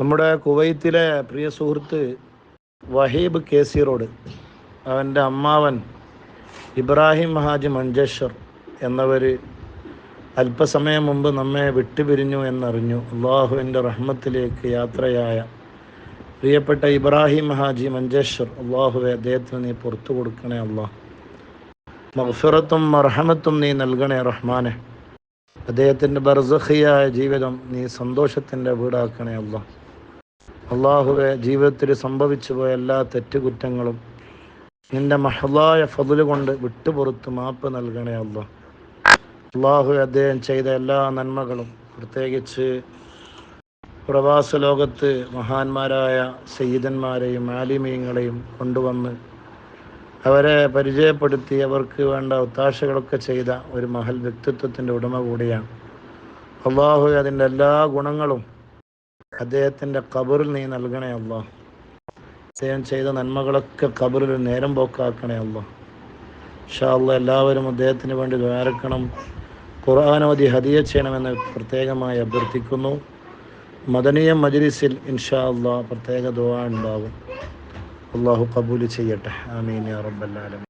നമ്മുടെ കുവൈത്തിലെ പ്രിയ സുഹൃത്ത് വഹീബ് കേസി റോഡ് അവന്റെ അമ്മാവൻ ഇബ്രാഹിം മഹാജി മഞ്ചേശ്വർ എന്നവർ അല്പസമയം മുമ്പ് നമ്മെ വിട്ടുപിരിഞ്ഞു എന്നറിഞ്ഞു. അള്ളാഹുവിന്റെ റഹ്മത്തിലേക്ക് യാത്രയായ പ്രിയപ്പെട്ട ഇബ്രാഹിം മഹാജി മഞ്ചേശ്വർ അള്ളാഹുവെ അദ്ദേഹത്തിന് നീ പുറത്തു കൊടുക്കണേ അള്ളാഹ് മഹ്ഫിറത്തും മർഹമത്തും നീ നൽകണേ റഹ്മാനെ. അദ്ദേഹത്തിന്റെ ബർസഹിയായ ജീവിതം നീ സന്തോഷത്തിന്റെ വീടാക്കണേ അള്ളാഹ് അള്ളാഹുവെ ജീവിതത്തിൽ സംഭവിച്ചു പോയ എല്ലാ തെറ്റുകുറ്റങ്ങളും നിന്റെ മഹലായ ഫതിൽ കൊണ്ട് വിട്ടുപുറത്ത് മാപ്പ് നൽകണേ അല്ല അള്ളാഹു അദ്ദേഹം ചെയ്ത എല്ലാ നന്മകളും പ്രത്യേകിച്ച് പ്രവാസ ലോകത്ത് മഹാന്മാരായ സയ്യിദന്മാരെയും ആലിമീങ്ങളെയും കൊണ്ടുവന്ന് അവരെ പരിചയപ്പെടുത്തി അവർക്ക് വേണ്ട ഒത്താശകളൊക്കെ ചെയ്ത ഒരു മഹൽ വ്യക്തിത്വത്തിന്റെ ഉടമ കൂടിയാണ്. അള്ളാഹു അതിന്റെ എല്ലാ ഗുണങ്ങളും അദ്ദേഹത്തിന്റെ കബറിൽ നീ നൽകണേ അള്ളാഹ്. അദ്ദേഹം ചെയ്ത നന്മകളൊക്കെ കബറിൽ നേരം പോക്കാക്കണേ ഇൻഷാ അള്ളാഹ് എല്ലാവരും അദ്ദേഹത്തിന് വേണ്ടി ദ്വാരക്കണം. ഖുർആാനോദി ഹദിയ ചെയ്യണമെന്ന് പ്രത്യേകമായി അഭ്യർത്ഥിക്കുന്നു. മദനീയ മജ്ലിസിൽ ഇൻഷാ അള്ളാഹ് പ്രത്യേക ദുവാ ഉണ്ടാകും അള്ളാഹു കബൂൽ ചെയ്യട്ടെ. ആമീൻ ആലമീൻ.